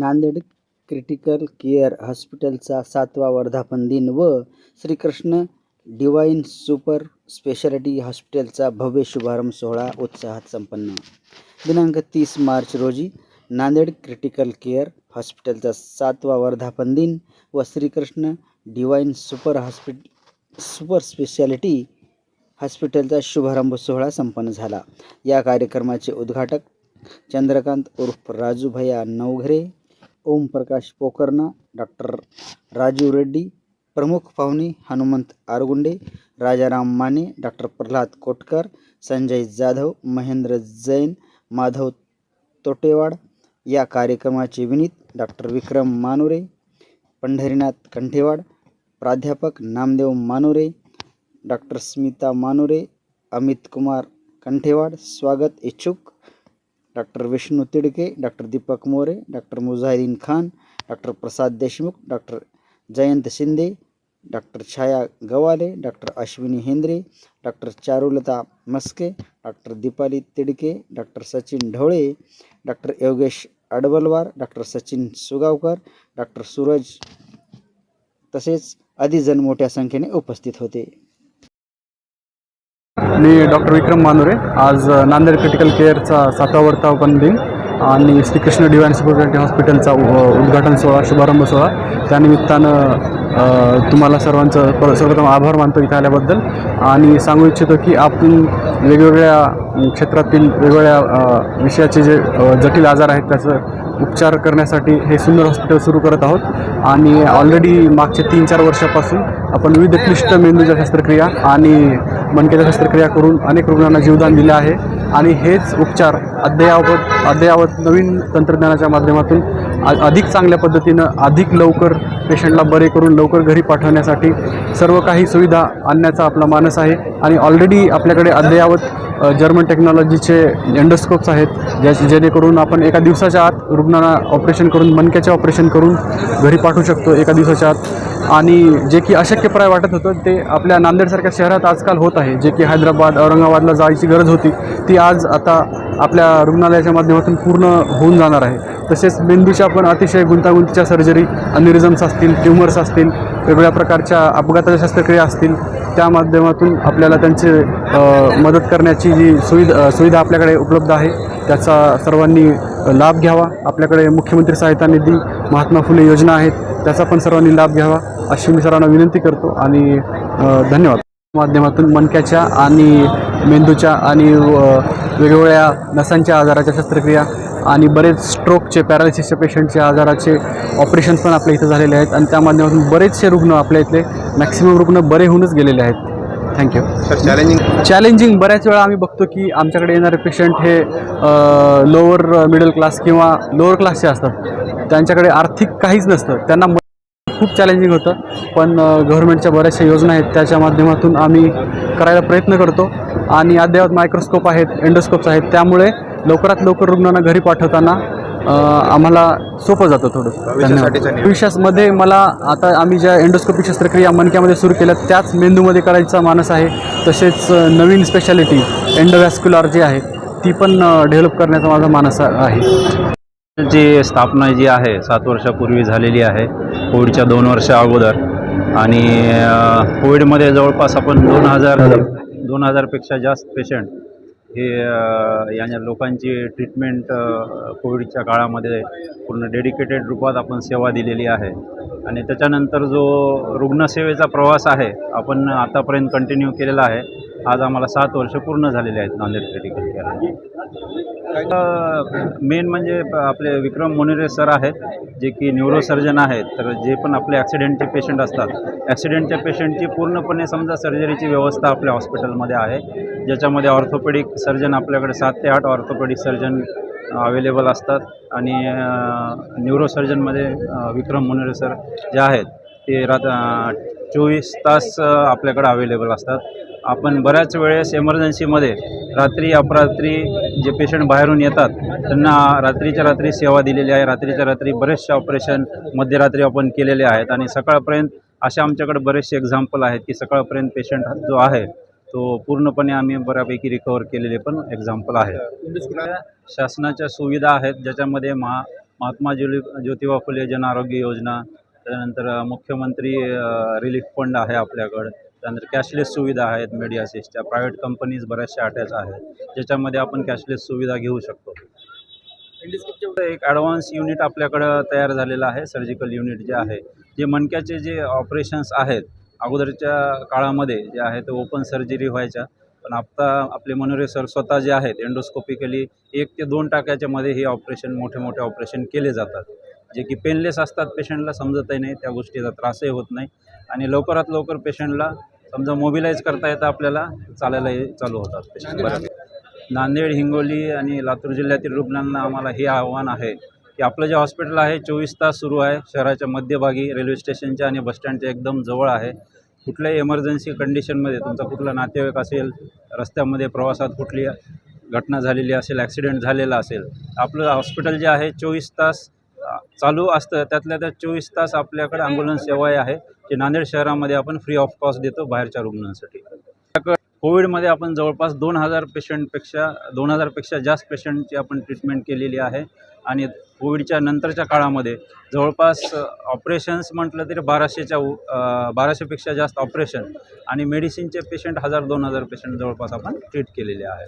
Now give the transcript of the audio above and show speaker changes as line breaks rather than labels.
Nanded critical care हॉस्पिटलचा सातवा वर्धापन दिन व श्रीकृष्ण डिवाईन सुपर स्पेशालिटी हॉस्पिटलचा भव्य शुभारंभ सोहळा उत्साहात संपन्न. दिनांक तीस मार्च रोजी नांदेड क्रिटिकल केअर हॉस्पिटलचा सातवा वर्धापन दिन व Shrikrishna divine super hospital super speciality हॉस्पिटलचा शुभारंभ सोहळा संपन्न झाला. या कार्यक्रमाचे उद्घाटक चंद्रकांत उर्फ राजू भैया नवघरे ओमप्रकाश पोकर्णा डॉक्टर राजीव रेड्डी प्रमुख पाहुणे हनुमंत आरगुंडे राजाराम माने डॉक्टर प्रल्हाद कोटकर संजय जाधव महेंद्र जैन माधव तोटेवाड या कार्यक्रमाचे विनीत डॉक्टर विक्रम मानुरे पंढरीनाथ कंठेवाड प्राध्यापक नामदेव मानुरे डॉक्टर स्मिता मानुरे अमित कुमार कंठेवाड स्वागत इच्छुक doctor Vishnu Tidke doctor Deepak More doctor Mujahidin Khan doctor Prasad Deshmukh doctor Jayant Shinde doctor Chhaya Gavale doctor Ashwini Hendre doctor Charulata Maske doctor Deepali Tidke doctor Sachin Dhavale doctor Yogesh Adbalwar doctor Sachin Sugavkar doctor Suraj तसेच अधिजण मोठ्या संख्येने उपस्थित होते.
मी doctor Vikram Manure. आज Nanded critical केअरचा सातवा वर्तापन दिन आणि श्रीकृष्ण डिवाइन स्पेशालिटी हॉस्पिटलचा उ- उद्घाटन सोहळा शुभारंभ सोहळा. त्यानिमित्तानं तुम्हाला सर्वांचं पर- सर्वप्रथम आभार मानतो इथं आल्याबद्दल. आणि सांगू इच्छितो की आपण वेगवेगळ्या क्षेत्रातील वेगवेगळ्या विषयाचे जे जटिल आजार आहेत त्याचं उपचार करण्यासाठी हे सुंदर हॉस्पिटल सुरू करत आहोत. आणि ऑलरेडी मागच्या तीन चार वर्षापासून आपण विविध क्लिष्ट मेंदूच्या शस्त्रक्रिया आणि मणक्याच्या शस्त्रक्रिया करून अनेक रुग्णांना जीवदान दिलं आहे. आणि हेच उपचार अद्ययावत अद्ययावत नवीन तंत्रज्ञानाच्या माध्यमातून अधिक चांगल्या पद्धतीनं अधिक लवकर पेशंटला बरे करून लवकर घरी पाठवण्यासाठी सर्व काही सुविधा आणण्याचा आपला मानस आहे. आणि ऑलरेडी आपल्याकडे अद्ययावत जर्मन टेक्नॉलॉजीचे एंडोस्कोप्स आहेत ज्या जेणेकरून आपण एका दिवसाच्या आत रुग्णांना ऑपरेशन करून मनक्याचे ऑपरेशन करून घरी पाठवू शकतो एका दिवसाच्या आत. आणि जे की अशक्यप्राय वाटत होतं ते आपल्या नांदेडसारख्या शहरात आजकाल होत आहे. जे की हैदराबाद औरंगाबादला जायची गरज होती ती आज आता आपल्या रुग्णालयाच्या माध्यमातून पूर्ण होऊन जाणार आहे. तसेच मेंदूच्या पण अतिशय गुंतागुंतीच्या सर्जरी अनिरिझम्स असतील ट्युमर्स असतील वेगवेगळ्या प्रकारच्या अपघाताच्या शस्त्रक्रिया असतील त्या माध्यमातून आपल्याला त्यांचे मदत करण्याची जी सुविधा सुविधा आपल्याकडे उपलब्ध आहे त्याचा सर्वांनी लाभ घ्यावा. आपल्याकडे मुख्यमंत्री सहायता निधी महात्मा फुले योजना आहेत त्याचा पण सर्वांनी लाभ घ्यावा अशी मी सर्वांना विनंती करतो आणि धन्यवाद. माध्यमातून मनक्याच्या आणि मेंदूच्या आणि वेगवेगळ्या नसांच्या आजाराच्या शस्त्रक्रिया आणि बरेच स्ट्रोकचे पॅरालिसिसच्या पेशंटच्या आजाराचे ऑपरेशन्स पण आपल्या इथं झालेले आहेत आणि त्या माध्यमातून बरेचसे रुग्ण आपल्या इथले मॅक्सिमम रुग्ण बरे होऊनच गेलेले आहेत. थँक्यू
सर चॅलेंजिंग
चॅलेंजिंग बऱ्याच वेळा आम्ही बघतो की आमच्याकडे येणारे पेशंट हे लोअर मिडल क्लास किंवा लोअर क्लासचे असतात त्यांच्याकडे आर्थिक काहीच नसतं. त्यांना खूप चॅलेंजिंग होतं. पण गव्हर्नमेंटच्या बऱ्याचशा योजना आहेत त्याच्या माध्यमातून आम्ही करायला प्रयत्न करतो. आणि अद्ययावत मायक्रोस्कोप आहेत एंडोस्कोप्स आहेत त्यामुळे लवकरात लवकर रुग्णांना घरी पाठवताना आम्हाला सोपं जातं थोडंसं
भविष्यासाठीचा निर्णय.
भविष्यामध्ये मला आता आम्ही ज्या एंडोस्कोपिक शस्त्रक्रिया मणक्यामध्ये सुरू केल्या त्याच मेंदूमध्ये करायचा मानस आहे. तसेच नवीन स्पेशालिटी एंडोवॅस्क्युलर जी आहे ती पण डेव्हलप करण्याचा माझा मानस आहे.
जी स्थापना जी आहे सात वर्षापूर्वी झालेली आहे. कोविडच्या दोन वर्षा अगोदर. आणि कोविडमध्ये जवळपास आपण दोन हजार दोन हजारपेक्षा जास्त पेशंट हे या लोकांची ट्रीटमेंट कोविडच्या काळामध्ये पूर्ण डेडिकेटेड रूपात आपण सेवा दिलेली आहे. आणि त्याच्यानंतर जो रुग्णसेवेचा प्रवास आहे आपण आतापर्यंत कंटिन्यू केलेला आहे. आज आम्हाला सात वर्ष पूर्ण झालेले आहेत नांदेड क्रिटिकल केअर मेन म्हणजे आपले विक्रम मोनिरे सर आहेत जे की न्यूरोसर्जन आहेत तर जे पण आपले ॲक्सिडेंटचे पेशंट असतात ॲक्सिडेंटच्या पेशंटची पूर्णपणे समजा सर्जरीची व्यवस्था आपल्या हॉस्पिटलमध्ये आहे. ज्याच्यामध्ये ऑर्थोपेडिक सर्जन आपल्याकडे सात ते आठ ऑर्थोपेडिक सर्जन अवेलेबल असतात. आणि न्यूरोसर्जनमध्ये विक्रम मोनिरे सर जे आहेत ते रात चोवीस तास आपल्याकडे अवेलेबल असतात. आपण बऱ्याच वेळेस एमर्जन्सीमध्ये रात्री अपरात्री जे पेशंट बाहेरून येतात त्यांना रात्रीच्या रात्री सेवा दिलेली आहे. रात्रीच्या रात्री बरेचसे ऑपरेशन मध्यरात्री आपण केलेले आहेत. आणि सकाळपर्यंत असे आमच्याकडे बरेचसे एक्झाम्पल आहेत की सकाळपर्यंत पेशंट जो आहे तो पूर्णपणे आम्ही बऱ्यापैकी रिकवर केलेले पण एक्झाम्पल आहे शासनाच्या सुविधा आहेत ज्याच्यामध्ये महा महात्मा ज्योली ज्योतिबा फुले जन आरोग्य योजना त्यानंतर मुख्यमंत्री रिलीफ फंड आहे आपल्याकडं. त्यानंतर कॅशलेस सुविधा आहेत मेडियासिसच्या प्रायव्हेट कंपनीज बऱ्याचशा अटॅच आहेत ज्याच्यामध्ये आपण कॅशलेस सुविधा घेऊ शकतो. एक ॲडव्हान्स युनिट आपल्याकडं तयार झालेलं आहे सर्जिकल युनिट जे आहे जे मणक्याचे जे ऑपरेशन्स आहेत अगोदरच्या काळामध्ये जे आहे ते ओपन सर्जरी व्हायच्या पण आत्ता आपले मनोरे सर स्वतः जे आहेत एंडोस्कोपिकली एक ते दोन टाक्याच्यामध्ये हे ऑपरेशन मोठे मोठे ऑपरेशन केले जातात. जे की पेनलेस असतात पेशंटला समजतही नाही त्या गोष्टीचा त्रासही होत नाही. आणि लवकरात लवकर पेशंटला समजा मोबिलाईज करता येतं आपल्याला चालायलाही चालू होतात पेशंट नांदेड हिंगोली आणि लातूर जिल्ह्यातील रुग्णांना आम्हाला हे आव्हान आहे की आपलं जे हॉस्पिटल आहे चोवीस तास सुरू आहे. शहराच्या मध्यभागी रेल्वे स्टेशनच्या आणि बसस्टँडच्या एकदम जवळ आहे. कुठल्याही इमर्जन्सी कंडिशनमध्ये तुमचा कुठला नातेवाईक असेल रस्त्यामध्ये प्रवासात कुठली घटना झालेली असेल ॲक्सिडेंट झालेला असेल आपलं हॉस्पिटल जे आहे चोवीस तास चालू असतं. त्यातल्या त्यात चोवीस तास आपल्याकडे ॲम्ब्युलन्स सेवाही आहे जे नांदेड शहरामध्ये आपण फ्री ऑफ कॉस्ट देतो बाहेरच्या रुग्णांसाठी. कोविडमध्ये आपण जवळपास दोन हजार पेशंटपेक्षा दोन हजारपेक्षा जास्त पेशंटची आपण ट्रीटमेंट केलेली आहे. आणि कोविडच्या नंतरच्या काळामध्ये जवळपास ऑपरेशन्स म्हटलं तरी बाराशेच्या बाराशेपेक्षा जास्त ऑपरेशन आणि मेडिसिनचे पेशंट हजार दोन हजार पेशंट जवळपास आपण ट्रीट केलेले आहे